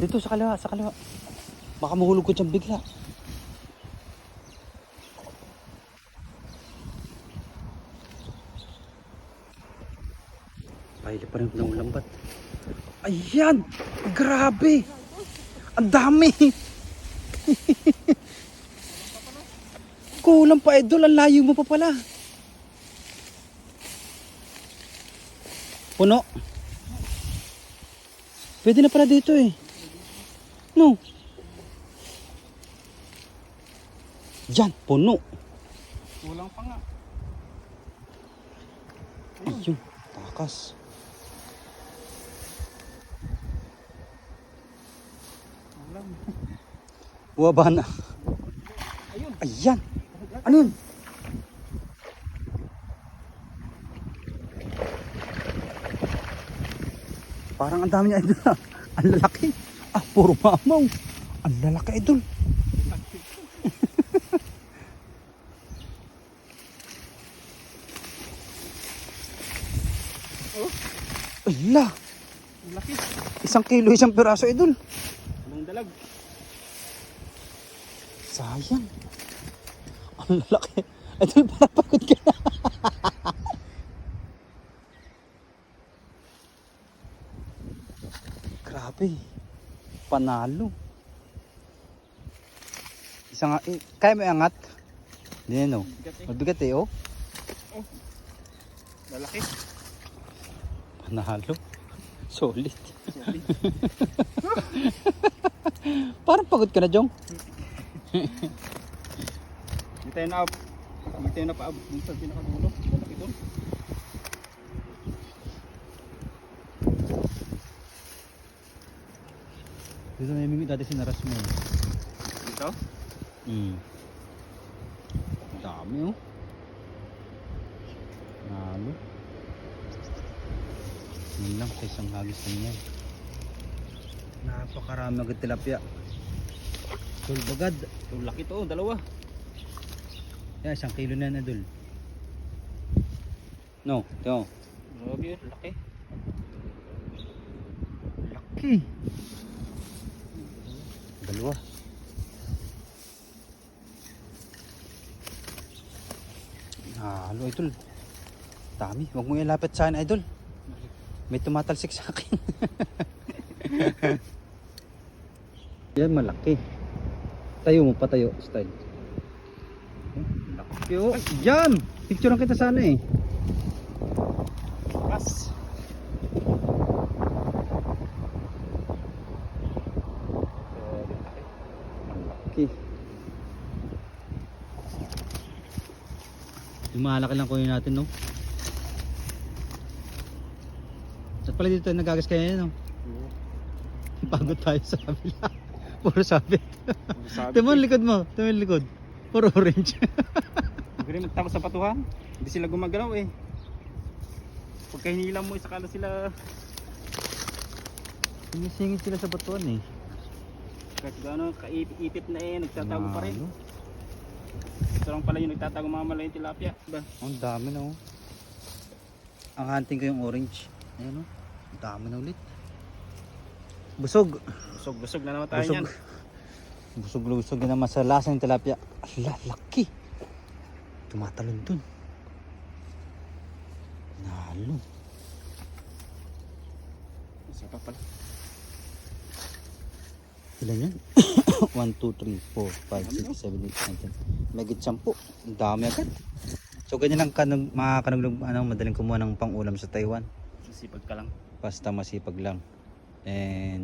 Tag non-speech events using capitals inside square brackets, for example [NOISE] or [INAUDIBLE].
Dito sa kaliwa, sa kaliwa. Baka mahulog ko dyan bigla. Pahili pa rin ng lambat. Ayan! Grabe! Ang dami! [LAUGHS] Kulang pa idol, ang layo mo pa pala. Puno. Pwede na pala dito eh. No. Yan, puno. Kulang pa nga. Ayun, takas. Kulang. Buwaba na. Ayun. Ayan. Ano yun? Parang ang dami niya. [LAUGHS] Ang lalaki. [LAUGHS] Puro mamaw. Ang lalaki idol. [LAUGHS] Ala, Ang laki. isang kilo, isang piraso idol. Anong dalag? Sayang. Ang lalaki. Idol, parapagod ka na. [LAUGHS] Grabe. Panalo. Isang, eh, kaya mo iangat? Hindi no. Bigat eh. Mabigat eh, oh. Lalaki. Panalo. Solid. Sorry. Parang pagod ka na, Jong. Hindi tayo na Hindi tayo na paabot dun sa pinakadulo. Lalaki doon. Dito na yung dati sinaras mo. Dito. Mm. Dami oh. Nalo. Yun lang sa isang hagis na yan. Napakarami agad tilapia. Tulbagad. Ang laki to. Dalawa. Yan, isang kilo na yan, Adol. No, ito. Grabe yun. Laki. Laki. Dalawa. Halo, Idol. Dami. Huwag mo ilapit sa akin, Idol. May tumatalsik sa akin. [LAUGHS] Yan, malaki. Tayo mo, patayo. Style. Oh, Laki, oh. Yan! Picture kita sana eh. Malaki. Yung malaki lang kunin natin, no? At pala dito nagagas kayo no? Pagod tayo sa kabila. [LAUGHS] Puro sabit. Ang likod mo. Ang likod. Puro orange. [LAUGHS] Magaling magtakot sa patuhan. Hindi sila gumagalaw eh. Pagka hinilang mo, sakala sila Sinisingit sila sa batuan eh. Kahit gaano kaipit na eh, nagtatago pa rin. Ito lang pala yung nagtatago mga malaking tilapia. Ba? Ang dami na oh. Ang hunting ko yung orange. Ayan oh. Ang dami na ulit. Busog. Busog-busog na naman tayo Busog. niyan. Busog-lusog na naman sa lasa ng tilapia. Ala, laki. Tumatalon dun. Nalo. Isa pa pala. Ilan yan? 1, 2, 3, 4, 5, 6, 7, 8, 9, 10. May git 10. Ang dami agad. So ganyan lang kanag, mga kanag, ano, madaling kumuha ng pang-ulam sa Taiwan. Sipag ka lang. Basta masipag lang. And